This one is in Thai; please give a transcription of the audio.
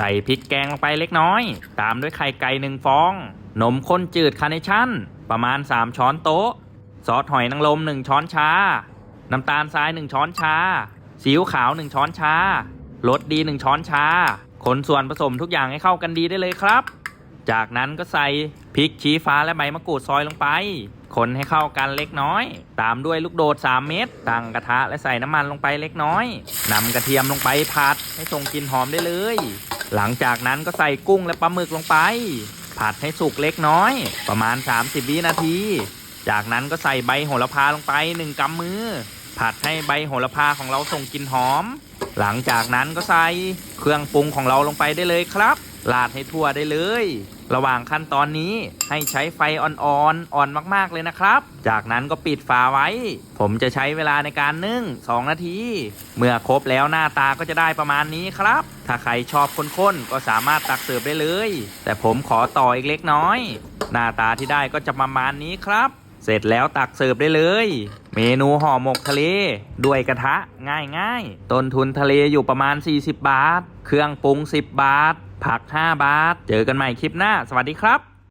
ใส่พริกแกงลงไปเล็กน้อย ตามด้วยไข่ไก่หนึ่งฟอง นมข้นจืดคาร์เนชั่น ประมาณ 3 ช้อนโต๊ะ ซอสหอยนางรม1ช้อนชา น้ำตาลทราย 1 ช้อนชาซีอิ๊วขาว 1 ช้อนชารสดี 1 ช้อนชา คนส่วนผสมทุกอย่างให้เข้ากันดีได้เลยครับ จากนั้นก็ใส่พริกชี้ฟ้าและใบมะกรูดซอยลงไป คนให้เข้ากันเล็กน้อย ตามด้วยลูกโดด 3 เม็ดตั้งกระทะและใส่น้ำมันลงไปเล็กน้อยนำกระเทียมลงไปผัดให้ส่งกลิ่นหอมได้เลย หลังจากนั้นก็ใส่กุ้งและปลาหมึกลงไป ผัดให้สุกเล็กน้อย ประมาณ 30 วินาที จากนั้นก็ใส่ใบโหระพาลงไป1กำมือ ผัดให้ใบโหระพาของเราส่งกลิ่นหอม หลังจากนั้นก็ใส่เครื่องปรุงของเราลงไปได้เลยครับ ราดให้ทั่วได้เลย ระหว่างขั้นตอนนี้ให้ใช้ไฟอ่อนๆ อ่อนมากๆเลยนะครับ จากนั้นก็ปิดฝาไว้ ผมจะใช้เวลาในการนึ่ง 2 นาที เมื่อครบแล้วหน้าตาก็จะได้ประมาณนี้ครับ ถ้าใครชอบข้นๆ ก็สามารถตักเสิร์ฟได้เลย แต่ผมขอต่ออีกเล็กน้อย หน้าตาที่ได้ก็จะประมาณนี้ครับ เสร็จแล้วตักเสิร์ฟได้เลย เมนูห่อหมกทะเล ด้วยกระทะง่ายๆ ต้นทุนทะเลอยู่ประมาณ 40 บาท เครื่องปรุง 10 บาท ผัก 5 บาท เจอกันใหม่คลิปหน้า สวัสดีครับ